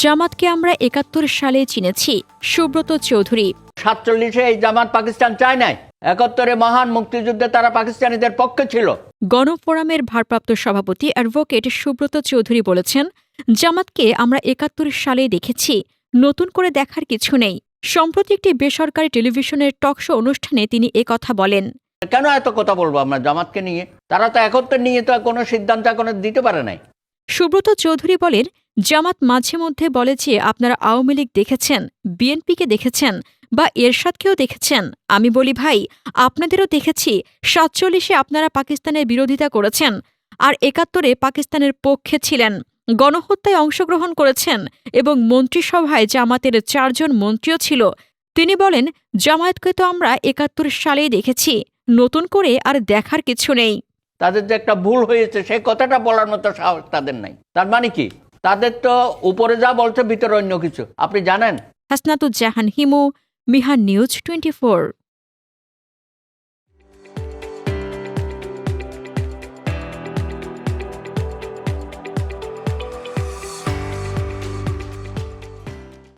জামাতকে আমরা একাত্তর সালে চিনেছি সুব্রত চৌধুরী। সাতচল্লিশে এই জামাত পাকিস্তান চায় নাই। একাত্তরে মহান মুক্তিযুদ্ধে তারা পাকিস্তানিদের পক্ষে ছিল। গণফোরামের ভারপ্রাপ্ত সভাপতি অ্যাডভোকেট সুব্রত চৌধুরী বলেছেন জামাতকে আমরা একাত্তর সালে দেখেছি নতুন করে দেখার কিছু নেই। সম্প্রতি একটি বেসরকারি টেলিভিশনের টকশো অনুষ্ঠানে তিনি কথা বলেন। কেন এত কথা বলব আমরা জামাতকে নিয়ে? তারা তো একত্রে নিয়ে তো কোনো সিদ্ধান্ত এখনও দিতে পারে নাই। সুব্রত চৌধুরী বলেন, জামাত মাঝে মধ্যে বলে যে, আপনারা আওয়ামী লীগ দেখেছেন, বিএনপিকে দেখেছেন বা এরশাদকেও দেখেছেন। আমি বলি, ভাই, আপনাদেরও দেখেছি, সাতচল্লিশে আপনারা পাকিস্তানের বিরোধিতা করেছেন আর একাত্তরে পাকিস্তানের পক্ষে ছিলেন, গণহত্যায় অংশগ্রহণ করেছেন এবং মন্ত্রিসভায় জামাতের চারজন মন্ত্রীও ছিল। তিনি বলেন, জামায়াতকে তো আমরা একাত্তর সালেই দেখেছি, নতুন করে আর দেখার কিছু নেই। তাদের যে একটা ভুল হয়েছে সেই কথাটা বলার মতো সাহস তাদের নাই। তার মানে কি? তাদের তো উপরে যা বলছে, ভিতরে অন্য কিছু। আপনি জানেন? Hasnatuzzahan Himu, Mihan news twenty